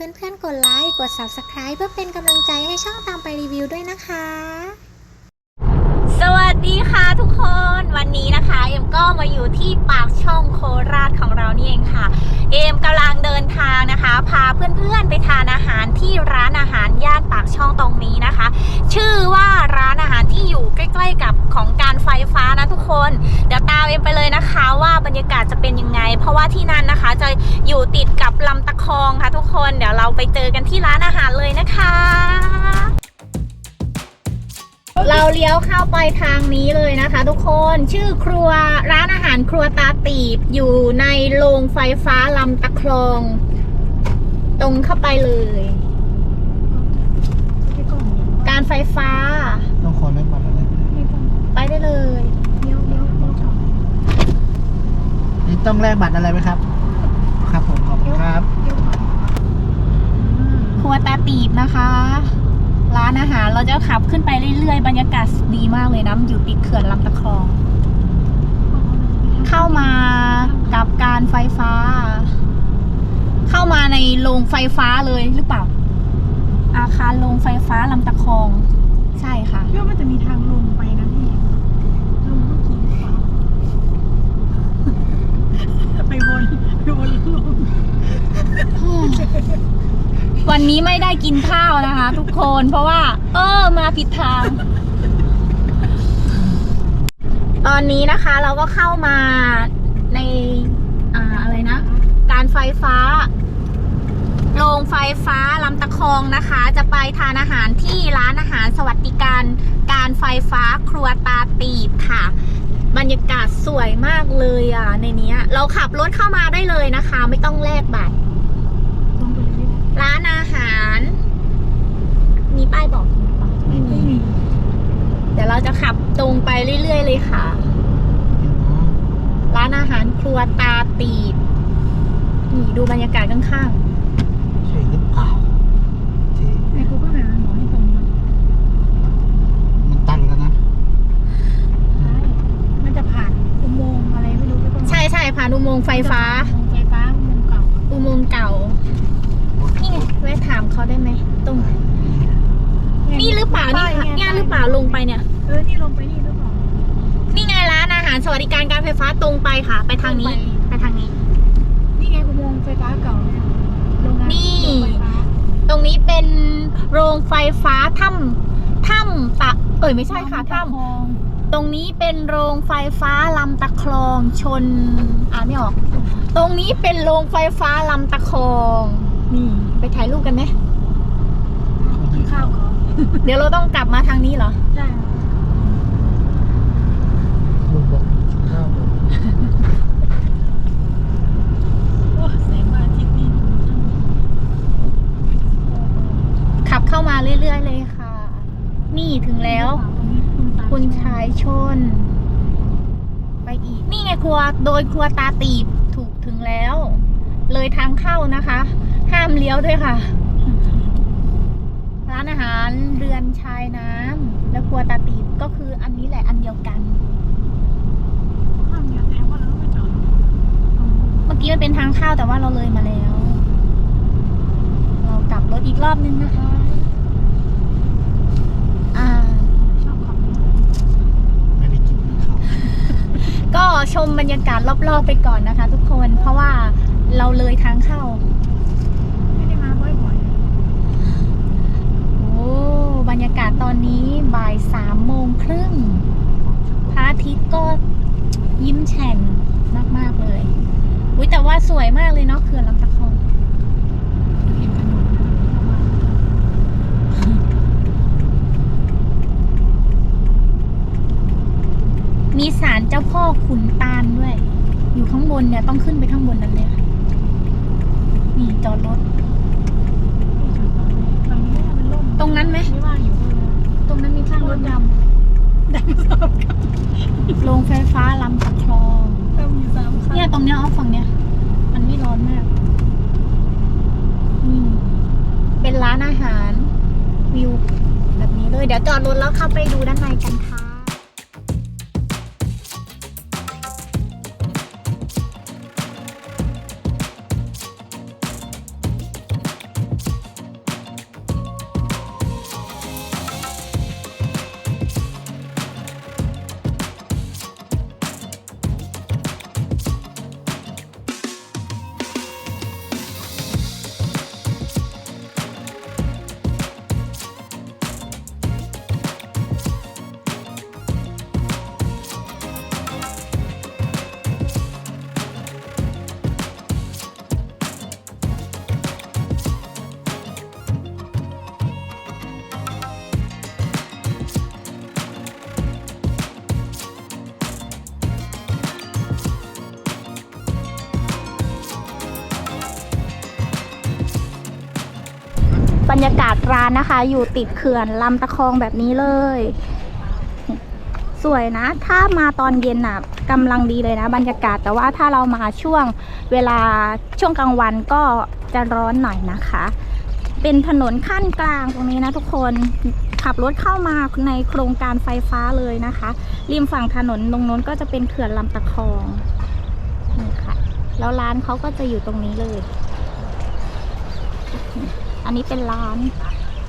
เพื่อนๆ กดไลค์ กด Subscribe เพื่อเป็นกำลังใจให้ช่องตามไปรีวิวด้วยนะคะสวัสดีค่ะ ทุกคนวันนี้นะคะเอ็มก็มาอยู่ที่ปากช่องโคราชของเรานี่เองค่ะ เอ็มกำลังเดินทางนะคะ พาเพื่อนๆไปทานอาหารที่ร้านอาหารย่านปากช่องตรงนี้นะคะ ชื่อว่าร้านอาหารที่อยู่ใกล้ ๆ กับของการไฟฟ้านะทุกคน เดี๋ยวตามเอ็มไปเลยนะคะว่าบรรยากาศจะเป็นยังไง เพราะว่าที่นั่นนะคะจะอยู่ติดกับลำตะคองค่ะทุกคนเดี๋ยวเราไปเจอกันที่ร้านอาหารเลยนะคะ เราเลี้ยวเข้าไปทางนี้เลยนะคะทุกคนชื่อครัวร้านอาหารครัวตาตีบอยู่ในโรงไฟฟ้าลำตะครอง ตรงเข้าไปเลย การไฟฟ้า ต้องขอเล่นบัตรอะไรไปได้เลยเลี้ยวเลี้ยวเลี้ยวนี่ต้องแลกบัตรอะไรไหมครับ ครับผมขอบคุณครับ ครัวตาตีบนะคะ ร้านอาหารเราจะขับขึ้นไปเรื่อยๆ บรรยากาศดีมากเลยนะอยู่ติดเขื่อนลำตะคอง เข้ามากับการไฟฟ้า เข้ามาในโรงไฟฟ้าเลยหรือเปล่า อาคารโรงไฟฟ้าลำตะคอง ใช่ค่ะเพี่ว่ามันจะมีทางลงไปนะพี่ลงเมื่อกี้หรือเปล่าไปวนไปวนล้วลง วันนี้ไม่ได้กินข้าวนะคะ ทุกคนเพราะว่า เออมาผิดทาง ตอนนี้นะคะ เราก็เข้ามาในอ่าอะไรนะ การไฟฟ้าโรงไฟฟ้าลำตะคองนะคะ จะไปทานอาหารที่ร้านอาหารสวัสดิการ การไฟฟ้าครัวตาตีบค่ะ บรรยากาศสวยมากเลยอะในนี้เราขับรถเข้ามาได้เลยนะคะ ไม่ต้องแลกบัตร ร้านอาหาร มีป้ายบอกไหมปะไม่มีเดี๋ยวเราจะขับตรงไปเรื่อยๆเลยค่ะ ร้านอาหารครัวตาตีบนี่ดูบรรยากาศข้างใช่หรือเปล่าที่ในกูก็หาหมอให้ตรงนะมันตันแล้วนะใช่มันจะผ่านอุโมงค์อะไรไม่รู้ก็ต้องๆใช่ใช่ผ่านอุโมงค์ไฟฟ้า อุโมงค์ไฟฟ้าอุโมงค์เก่า ถามเขาได้ไหมตรงไหนนี่หรือเปล่านี่ค่ะเนี่ยหรือเปล่าลงไปเนี่ย เออ นี่ลงไปนี่หรือเปล่านี่ไงร้านอาหารสวัสดิการการไฟฟ้าตรงไปค่ะ ไปทางนี้ตรงไปไปทางนี้ นี่ไงอุโมงค์ไฟฟ้าเก่าเนี่ยโรงงานนี่โรงไฟฟ้าตรงนี้เป็นโรงไฟฟ้าถ้ำถ้ำตะ เอ้ยไม่ใช่ค่ะถ้ลำตคองำตรงนี้เป็นโรงไฟฟ้าลำตะคลองชน อ่านไม่ออก ตรงนี้เป็นโรงไฟฟ้าลำตะคอง นี่ ไปถ่ายรูปกันไหมกินข้าวก่อนเดี๋ยวเราต้องกลับมาทางนี้เหรอ ได้ลุงบอกกินข้าวก่อนโอ้แสงพระอาทิตย์นี่ขับเข้ามาเรื่อยๆเลยค่ะ นี่ถึงแล้ว คุณชายชน ไปอีก นี่ไงครัวโดยครัวตาตีบถูกถึงแล้ว เลยทางเข้านะคะ ห้ามเลี้ยวด้วยค่ะ ร้านอาหารเรือนชายน้ำและครัวตาตีบก็คืออันนี้แหละอันเดียวกันข้ามเนี่ยแสดงว่าเราต้องไปจอดเมื่อกี้มันเป็นทางเข้าแต่ว่าเราเลยมาแล้ว เรากลับรถอีกรอบนึงนะคะอ่าชอบขับรถไม่ได้กินข้าวก็ชมบรรยากาศรอบๆไปก่อนนะคะ ทุกคนเพราะว่าเราเลยทางเข้า ไม่ได้มาบ่อย โอ้ บรรยากาศตอนนี้บ่ายสามโมงครึ่งพระอาทิตย์ก็ยิ้มแฉ่งมาก ๆ เลย อุ้ยแต่ว่าสวยมากเลยเนาะเขื่อนลำตะคองมีศาลเจ้าพ่อขุนตาลด้วย อยู่ข้างบนเนี่ย ต้องขึ้นไปข้างบนนั้นเลยค่ะนี่จอดรถ ตอนนี้น่าเป็นร่ม ตรงนั้นไหม ไม่ว่างอยู่เลย ตรงนั้นมีข้าง ร ร ถ ถ ด ดำดำสามคันำโรงไฟฟ้าลำตะคอง ดำอยู่สามคัน เนี่ยตรงเนี้ยเอาฝั่งเนี้ย มันไม่ร้อนมากนี่เป็นร้านอาหารวิวแบบนี้เลย เดี๋ยว จอดรถแล้วเข้าไปดูด้านในกันค่ะากาศร้านนะคะ อยู่ติดเขื่อนลำตะคองแบบนี้เลย สวยนะ ถ้ามาตอนเย็นน่ะกำลังดีเลยนะ บรรยากาศแต่ว่าถ้าเรามาช่วงเวลาช่วงกลางวันก็จะร้อนหน่อยนะคะ เป็นถนนขั้นกลางตรงนี้นะทุกคนขับรถเข้ามาในโครงการไฟฟ้าเลยนะคะ ริมฝั่งถนนตรงนู้นก็จะเป็นเขื่อนลำตะคองนี่ค่ะแล้วร้านเขาก็จะอยู่ตรงนี้เลย อันนี้เป็นร้าน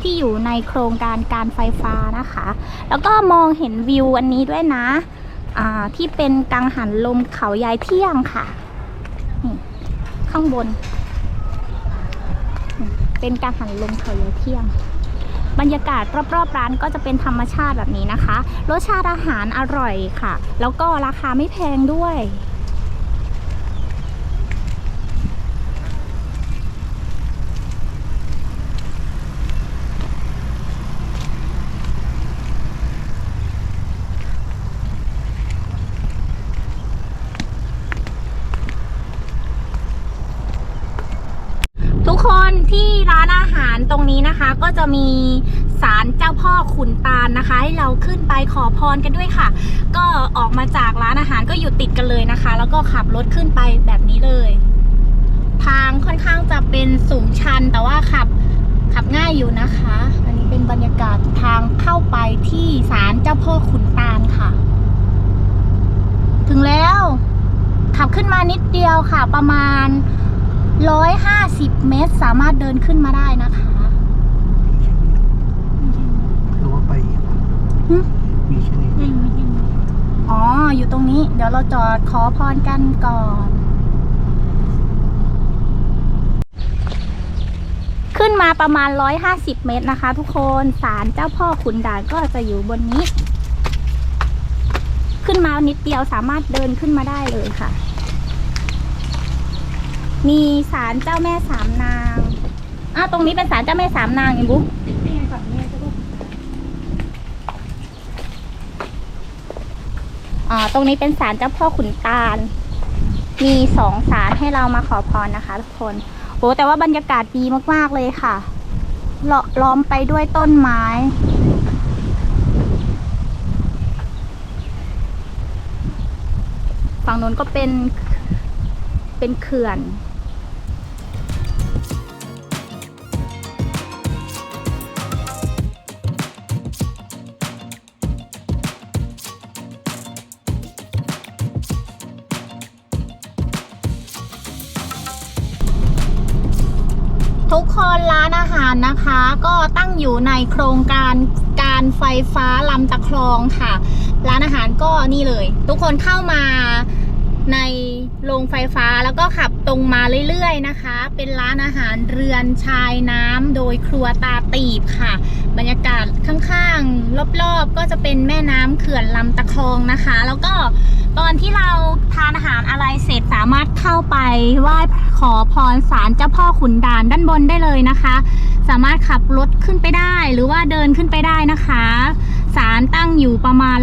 ที่อยู่ในโครงการการไฟฟ้านะคะ แล้วก็มองเห็นวิวอันนี้ด้วยนะที่เป็นกังหันลมเขายายเที่ยงค่ะ ข้างบน เป็นกังหันลมเขายายเที่ยง บรรยากาศรอบๆร้านก็จะเป็นธรรมชาติแบบนี้นะคะ รสชาติอาหารอร่อยค่ะ แล้วก็ราคาไม่แพงด้วย ทุกคนที่ร้านอาหาร ตรงนี้นะคะ ก็จะมีศาลเจ้าพ่อขุนตาลนะคะ ให้เราขึ้นไปขอพรกันด้วยค่ะ ก็ออกมาจากร้านอาหารก็อยู่ติดกันเลยนะคะ แล้วก็ขับรถขึ้นไปแบบนี้เลย ทางค่อนข้างจะเป็นสูงชันแต่ว่าขับขับง่ายอยู่นะคะ อันนี้เป็นบรรยากาศทางเข้าไปที่ศาลเจ้าพ่อขุนตาลค่ะ ถึงแล้ว ขับขึ้นมานิดเดียวค่ะ ประมาณ 150 เมตร สามารถเดินขึ้นมาได้นะคะ หรือว่าไปอีก หึ มีแค่นี้ยังยังอ๋อ อยู่ตรงนี้ เดี๋ยวเราจอดขอพรกันก่อน ขึ้นมาประมาณ 150 เมตรนะคะ ทุกคนศาลเจ้าพ่อขุนด่านก็จะอยู่บนนี้ ขึ้นมานิดเดียวสามารถเดินขึ้นมาได้เลยค่ะ มีศาลเจ้าแม่สามนางอ้าวตรงนี้เป็นศาลเจ้าแม่สามนางไงบุ๊ก นี่ไงฝั่งนี้จะลูก อ่า ตรงนี้เป็นศาลเจ้าพ่อขุนตาล มีสองศาลให้เรามาขอพรนะคะ ทุกคนโอ้แต่ว่าบรรยากาศดีมากๆเลยค่ะเลาะล้อมไปด้วยต้นไม้ฝั่งนู้นก็เป็นเป็นเขื่อน ทุกคนร้านอาหารนะคะ ก็ตั้งอยู่ในโครงการการไฟฟ้าลำตะคลองค่ะ ร้านอาหารก็นี่เลย ทุกคนเข้ามาในโรงไฟฟ้าแล้วก็ขับตรงมาเรื่อยๆนะคะ เป็นร้านอาหารเรือนชายน้ำโดยครัวตาตีบค่ะ บรรยากาศข้างๆ รอบๆ ก็จะเป็นแม่น้ำเขื่อนลำตะคองนะคะ แล้วก็ตอนที่เราทานอาหารอะไรเสร็จสามารถเข้าไปไหว้ขอพรศาลเจ้าพ่อขุนด่านด้านบนได้เลยนะคะ สามารถขับรถขึ้นไปได้หรือว่าเดินขึ้นไปได้นะคะศาลตั้งอยู่ประมาณ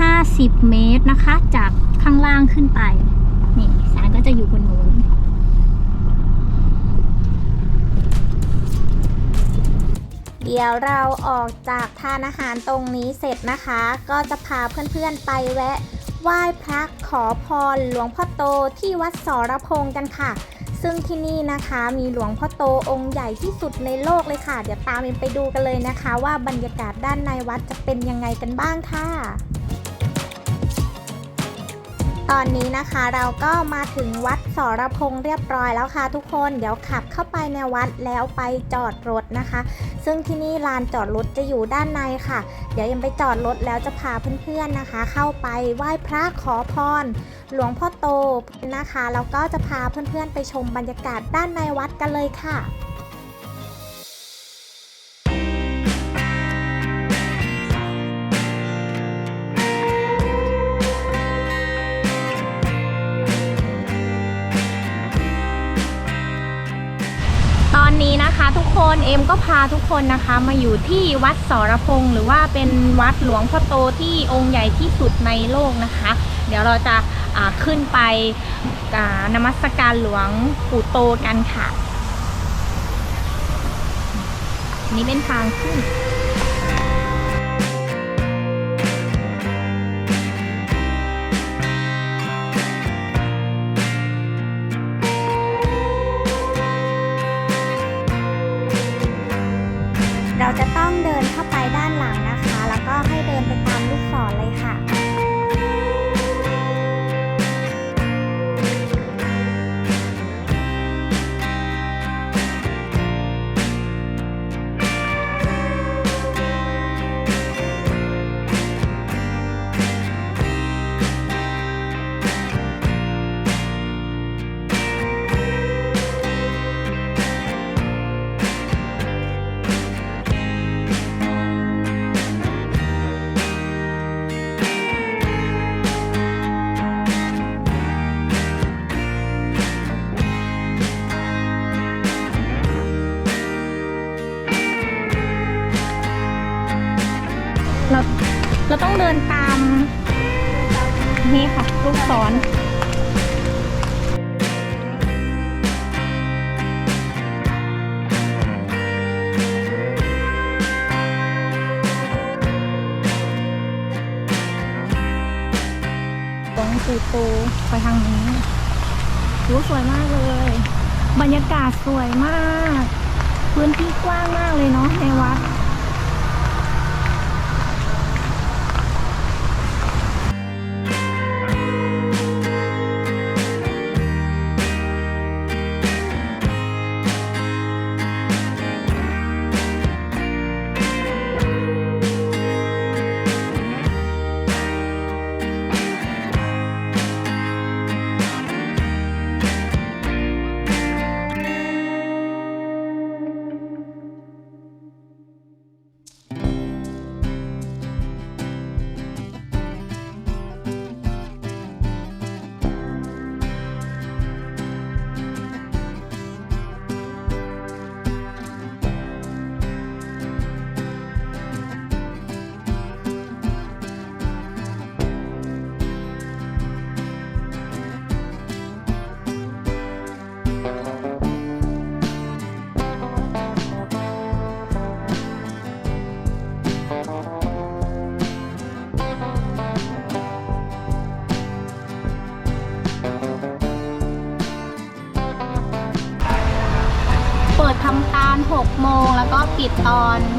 150 เมตรนะคะ จากข้างล่างขึ้นไปนี่ศาลก็จะอยู่บนนู้น เดี๋ยวเราออกจากทานอาหารตรงนี้เสร็จนะคะ ก็จะพาเพื่อนๆไปแวะไหว้พระขอพรหลวงพ่อโตที่วัดสรพงษ์กันค่ะ ซึ่งที่นี่นะคะมีหลวงพ่อโตองค์ใหญ่ที่สุดในโลกเลยค่ะ เดี๋ยวตามเอ็มไปดูกันเลยนะคะ ว่าบรรยากาศด้านในวัดจะเป็นยังไงกันบ้างค่ะ ตอนนี้นะคะเราก็มาถึงวัดสรพงษ์เรียบร้อยแล้วค่ะทุกคนเดี๋ยวขับเข้าไปในวัดแล้วไปจอดรถนะคะ ซึ่งที่นี่ลานจอดรถจะอยู่ด้านในค่ะ เดี๋ยวยังไปจอดรถแล้วจะพาเพื่อนๆนะคะ เข้าไปไหว้พระขอพร หลวงพ่อโตนะคะแล้วก็จะพาเพื่อนๆไปชมบรรยากาศด้านในวัดกันเลยค่ะ คนเอ็มก็พาทุกคนนะคะมาอยู่ที่วัดสรพงศ์หรือว่าเป็นวัดหลวงพ่อโตที่องค์ใหญ่ที่สุดในโลกนะคะ เดี๋ยวเราจะขึ้นไปนมัสการหลวงปู่โตกันค่ะ นี่เป็นทางขึ้น สวยมาก on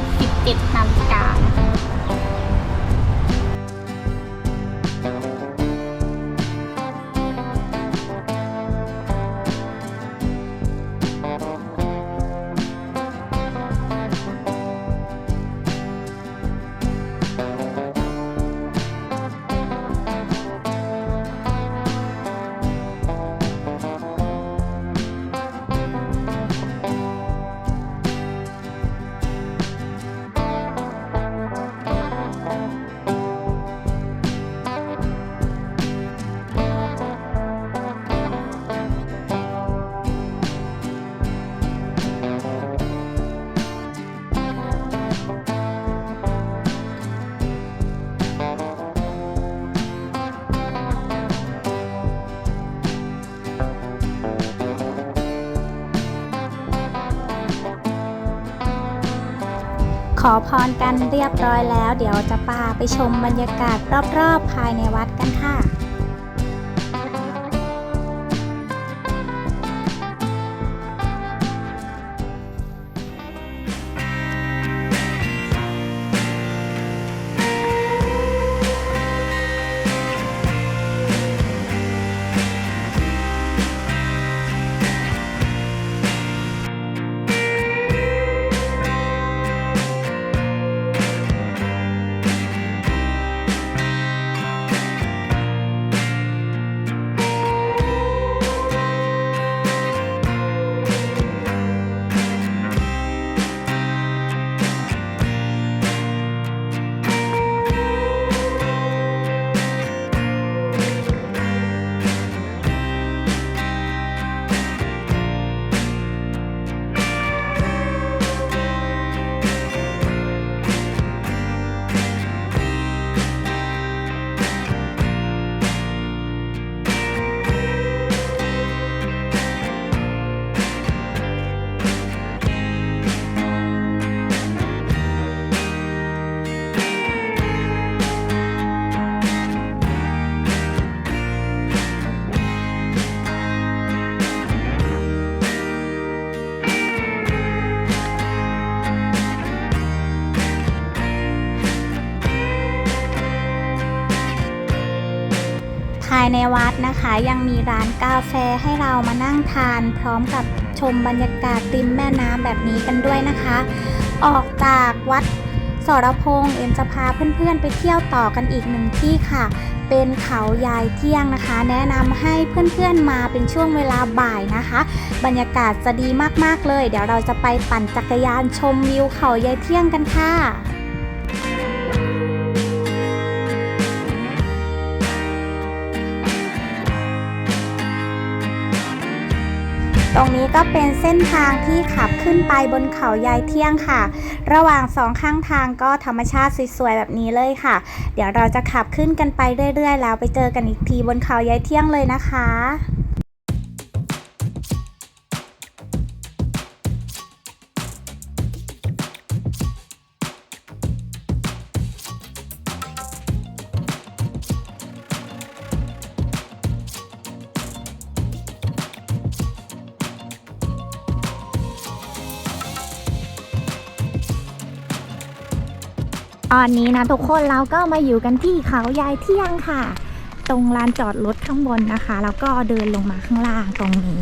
ขอพรกันเรียบร้อยแล้ว เดี๋ยวจะพาไปชมบรรยากาศรอบๆ ภายในวัดกันค่ะ ยในวัดนะคะ ยังมีร้านกาแฟให้เรามานั่งทาน พร้อมกับชมบรรยากาศริมแม่น้ำแบบนี้กันด้วยนะคะ ออกจากวัดสรพงษ์เอ็มจะพาเพื่อนๆ ไปเที่ยวต่อกันอีกหนึ่งที่ค่ะ เป็นเขายายเที่ยงนะคะ แนะนำให้เพื่อนๆมาเป็นช่วงเวลาบ่ายนะคะ บรรยากาศจะดีมากๆเลย เดี๋ยวเราจะไปปั่นจักรยานชมวิวเขายายเที่ยงกันค่ะ ตรงนี้ก็เป็นเส้นทางที่ขับขึ้นไปบนเขายายเที่ยงค่ะ ระหว่างสองข้างทางก็ธรรมชาติสวยๆแบบนี้เลยค่ะ เดี๋ยวเราจะขับขึ้นกันไปเรื่อยๆ แล้วไปเจอกันอีกทีบนเขายายเที่ยงเลยนะคะ ตอนนี้นะทุกคนเราก็มาอยู่กันที่เขายายเที่ยงค่ะ ตรงลานจอดรถข้างบนนะคะ แล้วก็เดินลงมาข้างล่างตรงนี้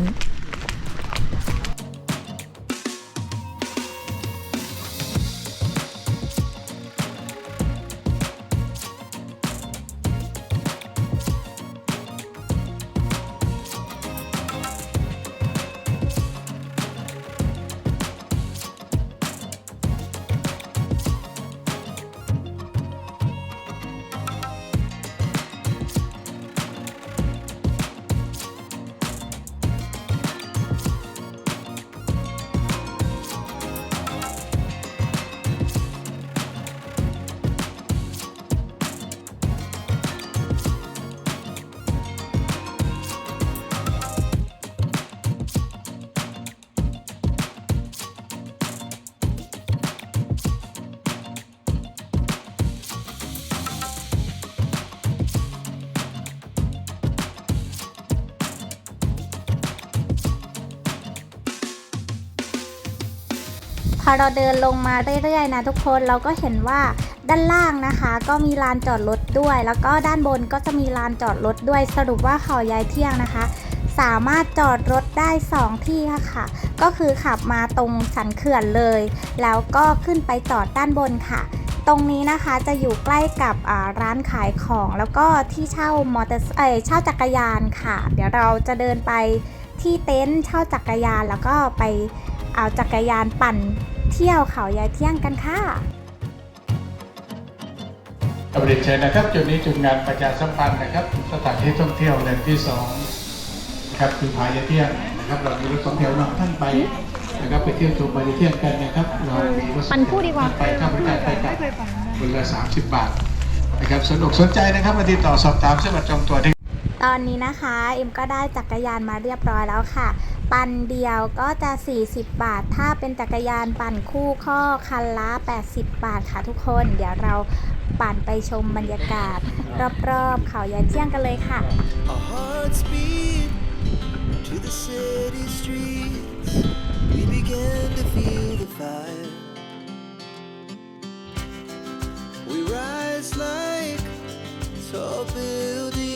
อเราเดินลงมาเรื่อยๆนะทุกคนเราก็เห็นว่าด้านล่างนะคะ ก็มีลานจอดรถด้วย แล้วก็ด้านบนก็จะมีลานจอดรถด้วยสรุปว่าเขายายเที่ยงนะคะ สามารถจอดรถได้ 2 ที่ค่ะ ก็คือขับมาตรงสันเขื่อนเลย แล้วก็ขึ้นไปจอดด้านบนค่ะตรงนี้นะคะจะอยู่ใกล้กับร้านขายของแล้วก็ที่เช่ามอเตอร์เอเช่าจักรยานค่ะ เดี๋ยวเราจะเดินไปที่เต็นท์เช่าจักรยานแล้วก็ไปเอาจักรยานปั่น เที่ยวเขายายเที่ยงกันค่ะกบเรียนเชิญนะครับจุดนี้จุดงานประชาสัมพันธ์นะครับ สถานที่ท่องเที่ยวแหล่งที่สองนะครับคือพายาเที่ยงนะครับ เรามีรถสองแถวนำท่านไปนะครับไปเที่ยวชมพายาเที่ยงกันนะครับเรามีรถสองปั่นคู่ดีกว่าไปข้าบริการไปกับไม่เคยปั่นนะคนละ30บาทนะครับสนุกสนใจนะครับมาติดต่อสอบถามสมัครจองตัวได้ตอนนี้นะคะเอ็มก็ได้จักรยานมาเรียบร้อยแล้วค่ะ ปั่นเดียวก็จะ 40 บาท ถ้าเป็นจักรยานปั่นคู่ข้อคันละ 80 บาทค่ะทุกคน เดี๋ยวเราปั่นไปชมบรรยากาศ รอบๆเขายาเที่ยงกันเลยค่ะ We rise like tall buildings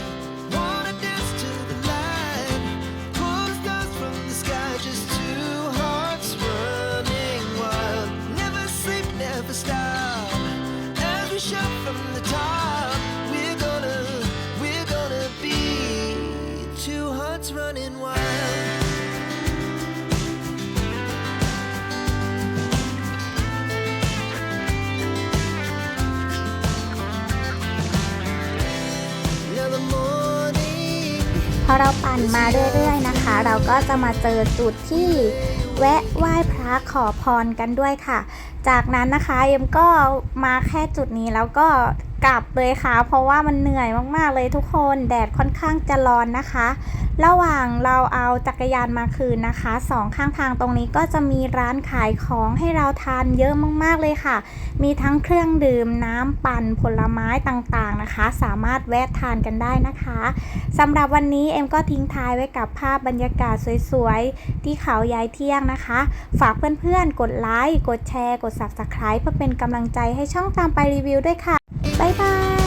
อเราปั่นมาเรื่อยๆนะคะ เราก็จะมาเจอจุดที่แวะไหว้พระขอพรกันด้วยค่ะ จากนั้นนะคะเอ็มก็มาแค่จุดนี้แล้วก็ กลับเลยค่ะ เพราะว่ามันเหนื่อยมากๆเลยทุกคนแดดค่อนข้างจะร้อนนะคะ ระหว่างเราเอาจักรยานมาคืนนะคะสองข้างทางตรงนี้ก็จะมีร้านขายของให้เราทานเยอะมากๆเลยค่ะ มีทั้งเครื่องดื่มน้ำปั่นผลไม้ต่างๆนะคะ สามารถแวะทานกันได้นะคะสำหรับวันนี้เอ็มก็ทิ้งท้ายไว้กับภาพบรรยากาศสวยๆ ที่เขายายเที่ยงนะคะ ฝากเพื่อนๆ กดไลค์กดแชร์ กด Subscribe เพื่อเป็นกำลังใจให้ช่องตามไปรีวิวด้วยค่ะ บ๊า